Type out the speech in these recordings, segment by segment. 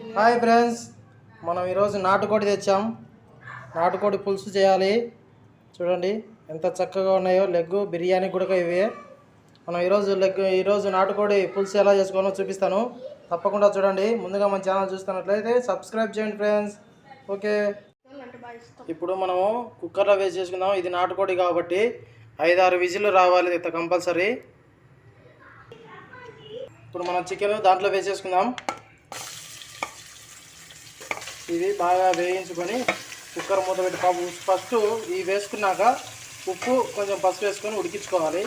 Hi friends మనం ఈరోజు నాటుకోడి తెచ్చాం. నాటుకోడి పులుసు చేయాలి. చూడండి ఎంత చక్కగా ఉన్నాయో లెగ్ బిర్యానీ కూడా ఇవే. మనం ఈరోజు లెగ్ ఈరోజు నాటుకోడి పులుసు ఎలా చేసుకోవాలో చూపిస్తాను. తప్పకుండా చూడండి. ముందుగా మన ఛానల్ చూస్తున్నట్లయితే సబ్స్క్రైబ్ చేయండి ఫ్రెండ్స్. ఓకే. ఇప్పుడు మనము కుక్కర్లో వేసి చేసుకుందాం. ఇది నాటుకోడి కాబట్టి ఐదారు విజిల్లు రావాలి కంపల్సరీ. ఇప్పుడు మనం చికెన్ దాంట్లో వేసేసుకుందాం. ఇది బాగా వేయించుకొని కుక్కర్ మూత పెట్టి పాపు ఫస్ట్ ఇవి వేసుకున్నాక ఉప్పు కొంచెం పసుపు వేసుకొని ఉడికించుకోవాలి.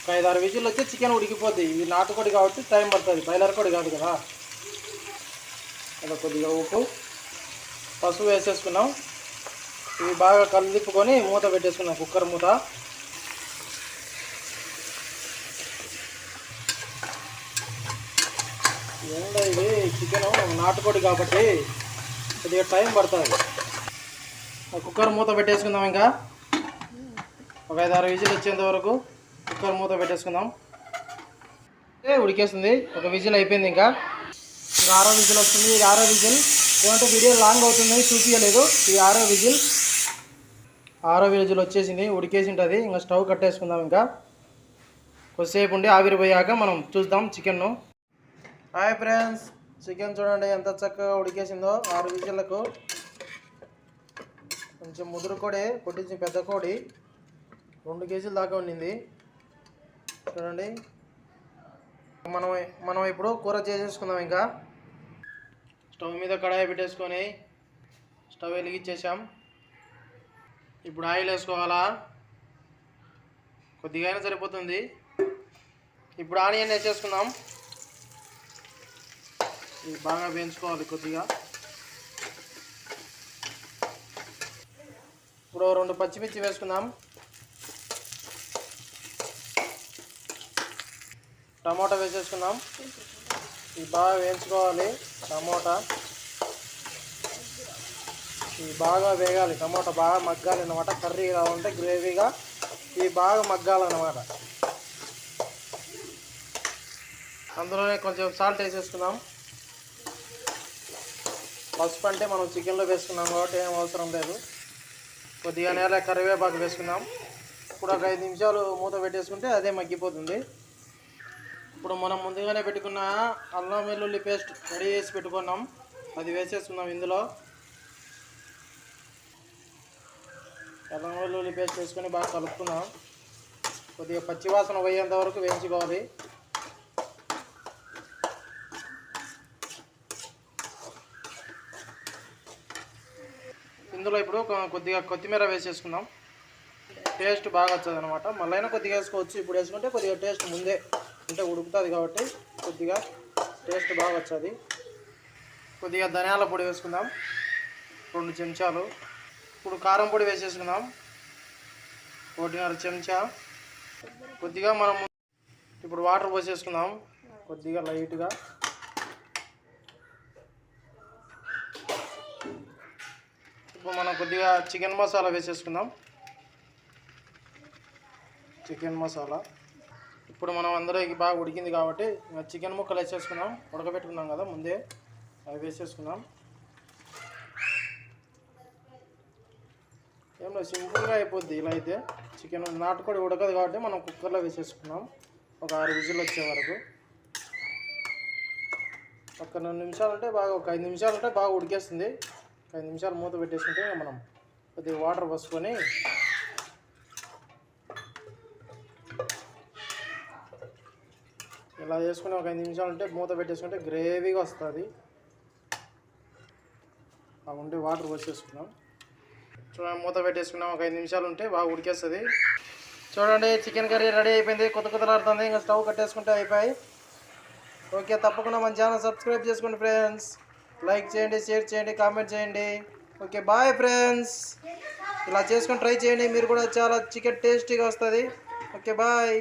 ఒక ఆరు విజిల్లు వచ్చి చికెన్ ఉడికిపోద్ది. ఇది నాటుకోడి కాబట్టి టైం పడుతుంది. బయలర్ కోడి కాదు కదా. అలా కొద్దిగా ఉప్పు పసుపు వేసేసుకున్నాం. ఇవి బాగా కలిపుకొని మూత పెట్టేసుకున్నాం కుక్కర్ మూత. ఏంటో ఇది చికెన్ నాటుకోడి కాబట్టి కొద్దిగా టైం పడుతుంది. కుక్కర్ మూత పెట్టేసుకుందాం ఇంకా. ఒక ఐదు ఆరు విజిల్ వచ్చేంత వరకు కుక్కర్ మూత పెట్టేసుకుందాం. ఉడికేస్తుంది. ఒక విజిల్ అయిపోయింది ఇంకా. ఇంకా ఆరో విజిల్ వస్తుంది. ఇది ఆరో విజిల్. ఏమంటే వీడియో లాంగ్ అవుతుంది. చూపించలేదు ఇది ఆరో విజిల్. ఆరో విజిల్ వచ్చేసింది. ఉడికేసి ఉంటుంది ఇంకా స్టవ్ కట్టేసుకుందాం ఇంకా. కొద్దిసేపు ఉండి ఆవిరిపోయాక మనం చూద్దాం చికెన్ను. Hi friends. చికెన్ చూడండి ఎంత చక్కగా ఉడికేసిందో ఆరు విజిల్లకు. కొంచెం ముదురు కోడి కొట్టించి పెద్ద కోడి. రెండు కేజీల దాకా ఉండింది. చూడండి. మనం మనం ఇప్పుడు కూర చేసేసుకుందాం ఇంకా. స్టవ్ మీద కడాయి పెట్టేసుకొని స్టవ్ వెలిగించేసాం ఇప్పుడు ఆయిల్ వేసుకోవాలా? కొద్దిగా అయినా సరిపోతుంది. ఇప్పుడు ఆనియన్ వేసేసుకుందాం. ఇది బాగా వేయించుకోవాలి కొద్దిగా. ఇప్పుడు రెండు పచ్చిమిర్చి వేసుకుందాం. టమాటా వేసేసుకుందాం. ఇది బాగా వేయించుకోవాలి టమోటా. ఇది బాగా వేగాలి టమోటా బాగా మగ్గాలి అనమాట కర్రీగా ఉంటే గ్రేవీగా ఇది బాగా మగ్గాలన్నమాట. అందులోనే కొంచెం సాల్ట్ వేసేసుకుందాం. పసుపు అంటే మనం చికెన్లో వేసుకున్నాం కాబట్టి ఏం అవసరం లేదు. కొద్దిగా నేల కరివేపాకు వేసుకున్నాం. ఇప్పుడు ఒక ఐదు నిమిషాలు మూత పెట్టేసుకుంటే అదే మగ్గిపోతుంది. ఇప్పుడు మనం ముందుగానే పెట్టుకున్న అల్లం వెల్లుల్లి పేస్ట్ రెడీ చేసి పెట్టుకున్నాం. అది వేసేసుకున్నాం ఇందులో. అల్లం వెల్లుల్లి పేస్ట్ వేసుకొని బాగా కలుపుకున్నాం కొద్దిగా పచ్చివాసన పోయేంత వరకు వేయించుకోవాలి. ఇందులో ఇప్పుడు కొద్దిగా కొత్తిమీర వేసేసుకుందాం. టేస్ట్ బాగా వచ్చేది అనమాట మళ్ళీ కొద్దిగా వేసుకోవచ్చు. ఇప్పుడు వేసుకుంటే కొద్దిగా టేస్ట్ ముందే అంటే ఉడుకుతుంది కాబట్టి కొద్దిగా టేస్ట్ బాగా వచ్చేది. కొద్దిగా ధనియాల పొడి వేసుకుందాం. రెండు చెంచాలు. ఇప్పుడు కారం పొడి వేసేసుకుందాం. ఒకటిన్నర చెంచా. కొద్దిగా మనం ఇప్పుడు వాటర్ పోసేసుకుందాం. కొద్దిగా లైట్గా. ఇప్పుడు మనం కొద్దిగా చికెన్ మసాలా వేసేసుకుందాం. చికెన్ మసాలా. ఇప్పుడు మనం అందరికి బాగా ఉడికింది కాబట్టి చికెన్ ముక్కలు వేసేసుకుందాం. ఉడకబెట్టుకున్నాం కదా ముందే. అవి వేసేసుకుందాం. ఏం లేదు సింపుల్గా అయిపోద్ది ఇలా అయితే. చికెన్ నాటుకోడి ఉడకదు కాబట్టి మనం కుక్కర్లో వేసేసుకున్నాం ఒక ఆరు విజులు వచ్చే వరకు. ఒక రెండు నిమిషాలు అంటే బాగా ఒక ఐదు నిమిషాలు అంటే బాగా ఉడికేస్తుంది. పది ఐదు నిమిషాలు మూత పెట్టేసుకుంటే మనం కొద్దిగా వాటర్ పోసుకొని ఇలా చేసుకుని ఒక ఐదు నిమిషాలు ఉంటే మూత పెట్టేసుకుంటే గ్రేవీగా వస్తుంది. అలా ఉంటే వాటర్ పోసేసుకున్నాం. చూడండి మూత పెట్టేసుకున్నాం. ఒక ఐదు నిమిషాలు ఉంటే బాగా ఉడికేస్తుంది. చూడండి చికెన్ కర్రీ రెడీ అయిపోయింది. కొత్త కొత్తలాడుతుంది. ఇంకా స్టవ్ కట్టేసుకుంటే అయిపోయి ఓకే తప్పకుండా మన ఛానల్ సబ్స్క్రైబ్ చేసుకోండి ఫ్రెండ్స్. లైక్ చేయండి షేర్ చేయండి కామెంట్ చేయండి. ఓకే బాయ్ ఫ్రెండ్స్ ఇలా చేసుకొని ట్రై చేయండి. మీరు కూడా చాలా చికెన్ టేస్టీగా వస్తుంది. Okay bye